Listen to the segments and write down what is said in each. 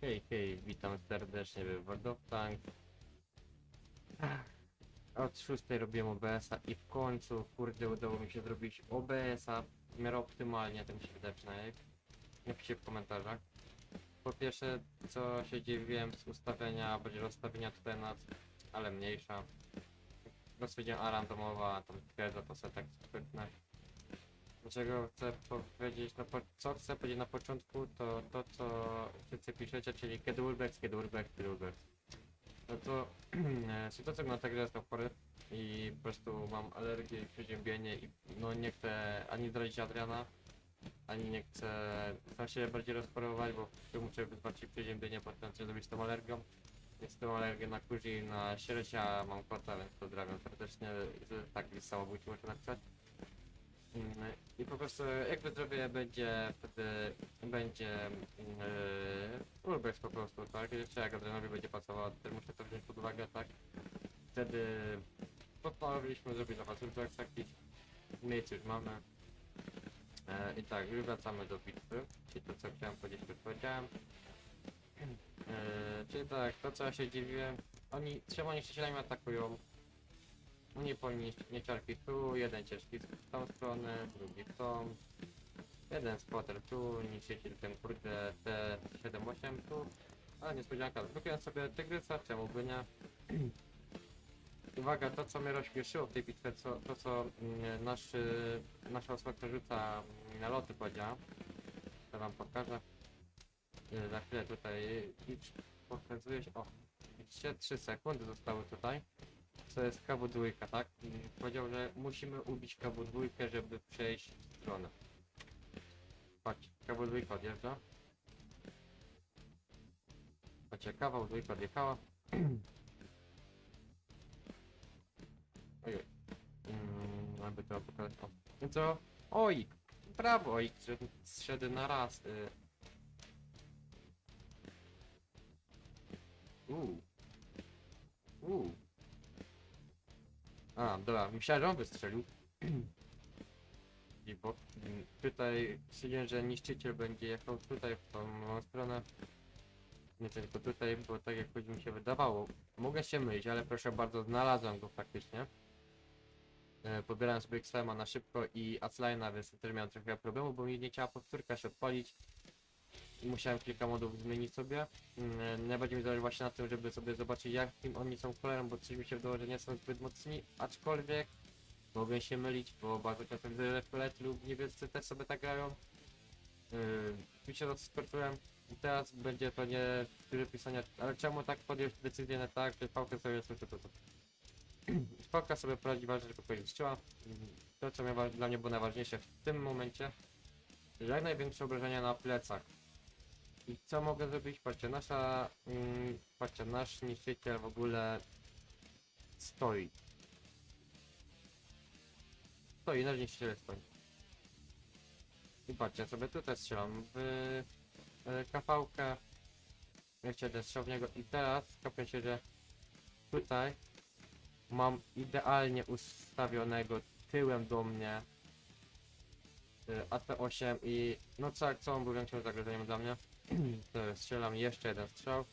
Hej, hej, witam serdecznie w World of Tanks. Od 6 robiłem OBS-a i w końcu, kurde, udało mi się zrobić OBS-a w miarę optymalnie, tak mi się wydaje przynajmniej. Napiszcie w komentarzach. Po pierwsze, co się dziwiłem z ustawienia, będzie rozstawienia tutaj nad, ale mniejsza. Rozwiedziałem a randomowa, tam twierdza, to sobie tak. Dlaczego chcę powiedzieć, no po, co chcę powiedzieć na początku, to to co wszyscy piszecie, czyli kiedy urbex, kiedy urbex, kiedy urbex. No to sytuacja wygląda tak, że jestem chory i po prostu mam alergię i przeziębienie i no nie chcę ani zdradzić Adriana, ani nie chcę sam się bardziej rozchorować, bo muszę wybaczyć przeziębienie, potem coś zrobić z tą alergią. Jest tą alergię na kurzi i na ślecia, mam kota, więc pozdrawiam serdecznie, tak z samobójczy muszę napisać. Mm, I po prostu jak wyzdrowie będzie wtedy będzie yy, urbex po prostu, tak? Jeszcze jak adrenalin będzie pasował, też muszę to wziąć pod uwagę, tak? Wtedy postanowiliśmy zrobić na was urbex jakiś. Miejsce już mamy. E, I tak, wracamy do bitwy. Czyli to co chciałem powiedzieć, już powiedziałem. E, czyli tak, to co ja się dziwiłem, oni trzema niszczycielami atakują, nie nie ciarki tu, jeden ciężki w tą stronę, drugi w tą. Jeden spotter tu, niszczyciel ten kurde T78 tu. Ale niespodzianka, wykupiłem sobie tygrysa, czemu by nie. Uwaga, to co mnie rozśmieszyło w tej bitwie, co, to co mm, nasz, y, nasza osoba, która rzuca mm, na loty powiedziała, to wam pokażę. Y, Za chwilę tutaj licz pokazuje się, o, widzicie, 3 sekundy zostały tutaj co jest KW2, tak? Powiedział, że musimy ubić KW2, żeby przejść stronę. Patrz, KW2 odjeżdża. Patrzcie, KW2 odjechała. Ojej. Mm, aby to pokazać. No co? Oj! Brawo, oj, zszedł na raz. Y. Uuu. Uuu. A, dobra, myślałem, że on wystrzelił. I bo mm, tutaj stwierdziłem, że niszczyciel będzie jechał tutaj w tą moją stronę. Nie tylko tutaj, bo tak jak mi się wydawało. Mogę się mylić, ale proszę bardzo, znalazłem go faktycznie. E, pobierałem sobie XM na szybko i Acline'a, więc też miałem trochę problemu, bo mi nie chciała powtórka się odpalić. Musiałem kilka modów zmienić sobie. Mm, Najbardziej mi zależy właśnie na tym, żeby sobie zobaczyć jakim oni są kolorem, bo coś mi się wydało, że nie są zbyt mocni, aczkolwiek mogę się mylić, bo bardzo często widzę, że lub niebiescy też sobie tak grają. Yy, tu się rozsporczyłem i teraz będzie to nie tyle pisania, ale czemu tak podjąć decyzję na tak, że pałkę sobie to, to, to. Pałka sobie poradzi ważne, żeby powiedzieć. Yy, To co dla mnie było najważniejsze w tym momencie, jak największe obrażenia na plecach. I co mogę zrobić? Patrzcie, nasza, mm, patrzcie, nasz niszczyciel w ogóle stoi. Stoi, nasz niszczyciel stoi. I patrzcie, sobie tutaj strzelam w e, kafałkę. Jeszcze jeden strzał w niego i teraz kapię się, że tutaj mam idealnie ustawionego tyłem do mnie y, AT8 i no co, co on był większym zagrożeniem dla mnie. Strzelam jeszcze jeden strzał.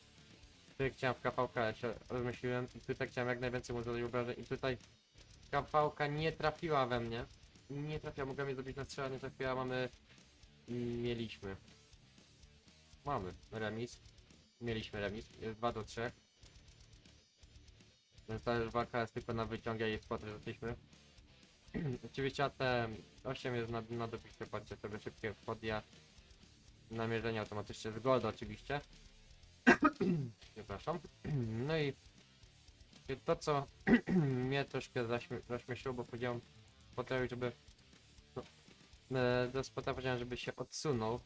Tutaj chciałem w kawałka, ale się rozmyśliłem i tutaj chciałem jak najwięcej mu zadać obrażeń i tutaj kawałka nie trafiła we mnie. Nie trafiła, mogła mnie zrobić na strzała, nie trafiła, mamy... Mieliśmy. Mamy remis. Mieliśmy remis, jest 2 do 3. Więc ta walka jest tylko na wyciągie i spłaty zaczęliśmy. Oczywiście AT8 jest na, na dobicie, patrzcie sobie szybkie podjazd. Namierzenie automatyczne z Golda oczywiście. Przepraszam. No i to co mnie troszkę zaśmie- zaśmieszyło, bo powiedziałem Spotowi, żeby no, e, do Spota powiedziałem, żeby się odsunął.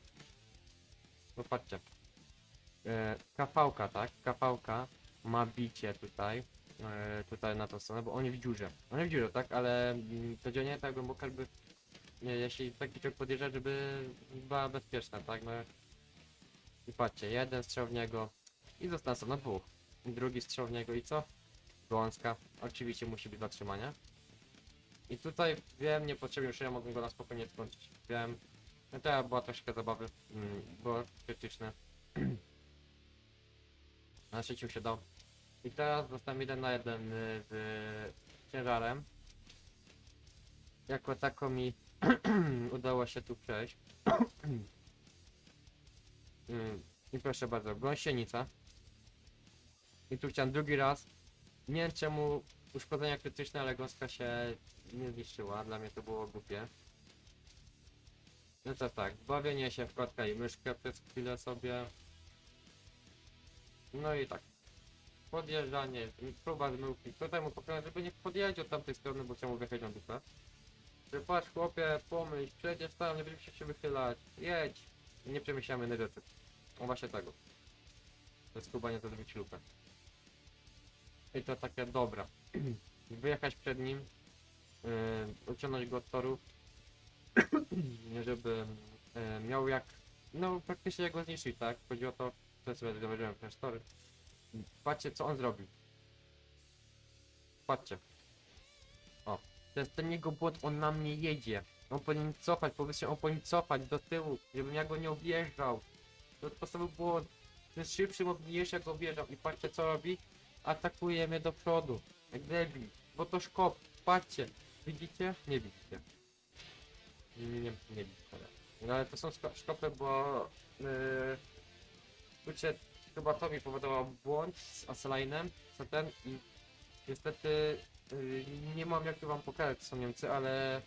Bo patrzcie. E, KV-ka, tak? KV-ka ma bicie tutaj. E, tutaj na tą stronę, bo on w dziurze. On w dziurze, tak? Ale mm, to działa nie tak głęboko, jakby nie, jeśli taki człowiek podjeżdża, żeby była bezpieczna, tak? No, I patrzcie, jeden strzał w niego i zostaną sam na dwóch. Drugi strzał w niego i co? Gąska. Oczywiście musi być zatrzymanie. I tutaj wiem, niepotrzebnie już ja mogę go na spokojnie skończyć. Wiem. No to była troszkę zabawy. Mm, było krytyczne. Na się dał. I teraz zostałem jeden na jeden y, z ciężarem. Jako tako mi udało się tu przejść. Mm, I proszę bardzo, gąsienica. I tu chciałem drugi raz. Nie wiem czemu uszkodzenia krytyczne, ale gąska się nie zniszczyła. Dla mnie to było głupie. No to tak, bawienie się w kotka i myszkę przez chwilę sobie. No i tak. Podjeżdżanie, próba zmyłki. Tutaj mu pokażę, żeby nie podjeździł od tamtej strony, bo chciał mu na dupę. Że patrz chłopie, pomyśl, przecież tam, nie będziemy się wychylać. Jedź. I nie przemyślamy inne rzeczy. O właśnie tego. To jest skubanie to zrobić lupę. I to takie dobra. Wyjechać przed nim. Yy, uciągnąć go od toru. żeby yy, miał jak. No praktycznie jak go zniszczyć, tak? Chodzi o to, że sobie zauważyłem też tory. Patrzcie co on zrobił. Patrzcie. To jest ten jego błąd, on na mnie jedzie. On powinien cofać, powiedzmy, on powinien cofać do tyłu, żebym ja go nie objeżdżał. To jest podstawowy błąd. Jest szybszy, mocniejszy, jak go objeżdżam. I patrzcie co robi. Atakuje mnie do przodu. Jak debil. Bo to szkop. Patrzcie. Widzicie? Nie widzicie. Nie, nie, nie, nie widzicie. No ale to są szko- szkopy, bo... Yy, chyba to mi powodował błąd z Asalinem, co ten i niestety yy, nie mam jak to wam pokazać, co są Niemcy, ale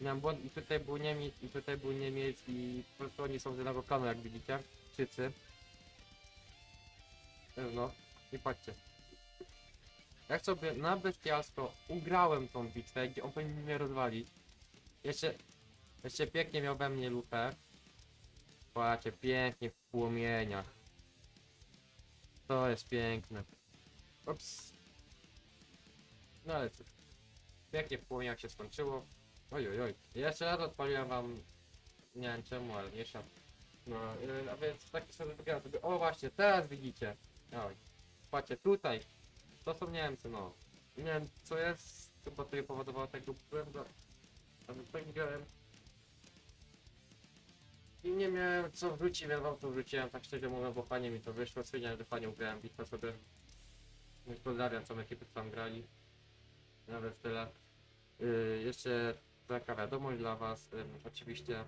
miałem błąd i tutaj był Niemiec i tutaj był Niemiec i po prostu oni są z jednego klanu jak widzicie, wszyscy. No i patrzcie. Jak sobie na bestialsko ugrałem tą bitwę, gdzie on powinien mnie rozwalić. Jeszcze, jeszcze pięknie miał we mnie lupę. Patrzcie, pięknie w płomieniach. To jest piękne. Ups. No ale cóż. Pięknie w płomieniach się skończyło. Oj, oj, oj. Jeszcze raz odpaliłem wam... Nie wiem czemu, ale mniejsza. No, yy, a więc taki sposób wygrałem sobie... O właśnie, teraz widzicie. Oj. Patrzcie, tutaj. To są Niemcy, no. Nie wiem co jest, chyba to je powodowało tego błędu. Ale grałem. I nie miałem co wrócić, więc wam to wróciłem, tak szczerze mówiąc, bo fajnie mi to wyszło. Stwierdziłem, że fajnie ugrałem bitwę sobie. Pozdrawiam całą ekipę, co tam grali. Nawet tyle. Yy, jeszcze taka wiadomość dla was. Yy, oczywiście